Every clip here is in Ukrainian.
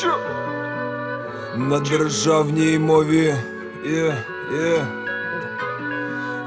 хочу на державній мові. є. yeah.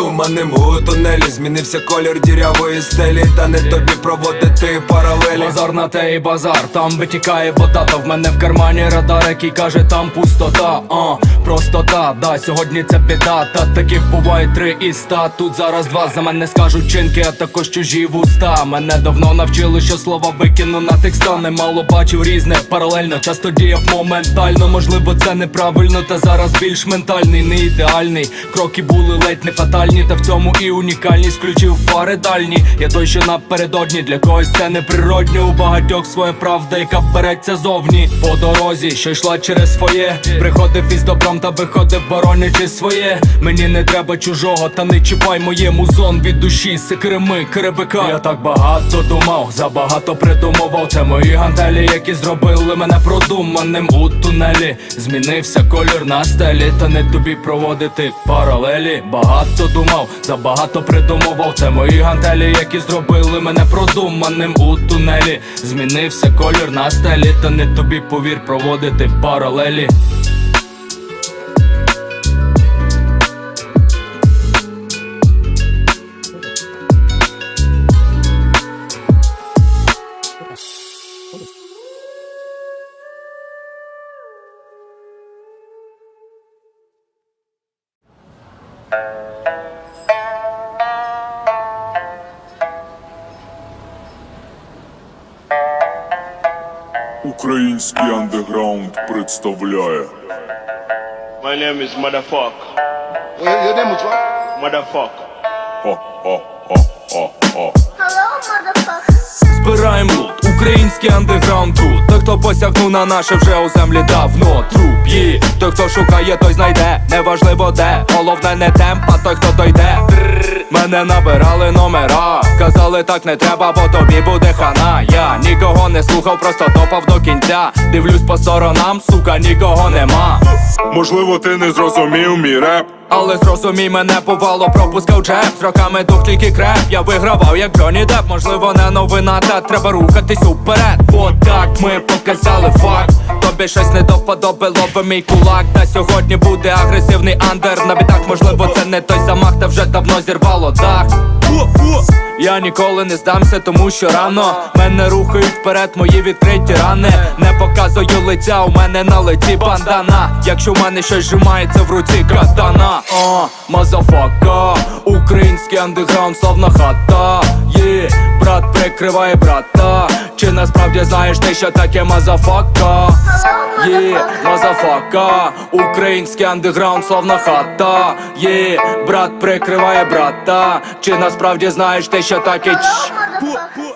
У тунелі змінився колір дірявої стелі. Та не тобі проводити паралелі. Базар на те і базар, там витікає вода, та в мене в кармані радар, який каже, там пустота, а простота, да, сьогодні це біда, та таких буває три із ста. Тут зараз два за мене скажуть чинки, а також чужі вуста. Мене давно навчили, що слова викину на текста Немало бачив різне, паралельно, часто діяв моментально. Можливо, це неправильно, та зараз більш ментальний, не ідеальний. Кроки були ледь не фатальні, та в цьому і унікальність включив фари дальні. Я той, що напередодні, для когось це неприродньо. У багатьох своя правда, яка береться зовні. По дорозі, що йшла через своє. Приходив із добром та виходив, боронячи своє. Мені не треба чужого, та не чіпай моє музон від душі, секреми, керебика. Я так багато думав, забагато придумував. Це мої гантелі, які зробили мене продуманим у тунелі. Змінився колір на стелі, та не тобі проводити паралелі. Багато думав, забагато придумував. Це мої гантелі, які зробили мене продуманим у тунелі. Змінився колір на стелі, та не тобі повір проводити паралелі. Український андеграунд представляє. My name is Motherfuck. Your, your name was what? Motherfuck. Хо-хо-хо-хо-хо Hello, motherfucker. Збираємо лут, український андеграунд тут. Той, хто посягнув на наше вже у землі давно. Труп є, той, хто шукає, той знайде. Неважливо де, головне не темп, а той, хто дойде Мене набирали номера. Казали так не треба, бо тобі буде хана Я нікого не слухав, просто топав до кінця. Дивлюсь по сторонам, сука, нікого нема. Можливо, ти не зрозумів мій реп. Але зрозумій мене повало, пропускав джеб. З роками дух тільки креп, я вигравав як Джонні Деп Можливо, не новина, та треба рухатись уперед. От так ми показали факт Тобі щось не до вподоби, лови мій кулак Та сьогодні буде агресивний андер На бітах, можливо, це не той замах, та вже давно зірвало дах я ніколи не здамся, тому що рано мене рухають вперед, мої відкриті рани. Не показую лиця, у мене на лиці бандана. Якщо в мене щось зжимається в руці катана, о, мазафака, український андеграунд, славна хата. Є, брат прикриває брата. Насправді знаєш ти, що таке мазафака? Є, мазафака, український андеграунд, словно хата. Є, брат прикриває брата. Чи насправді знаєш ти, що таке? Motherfucker.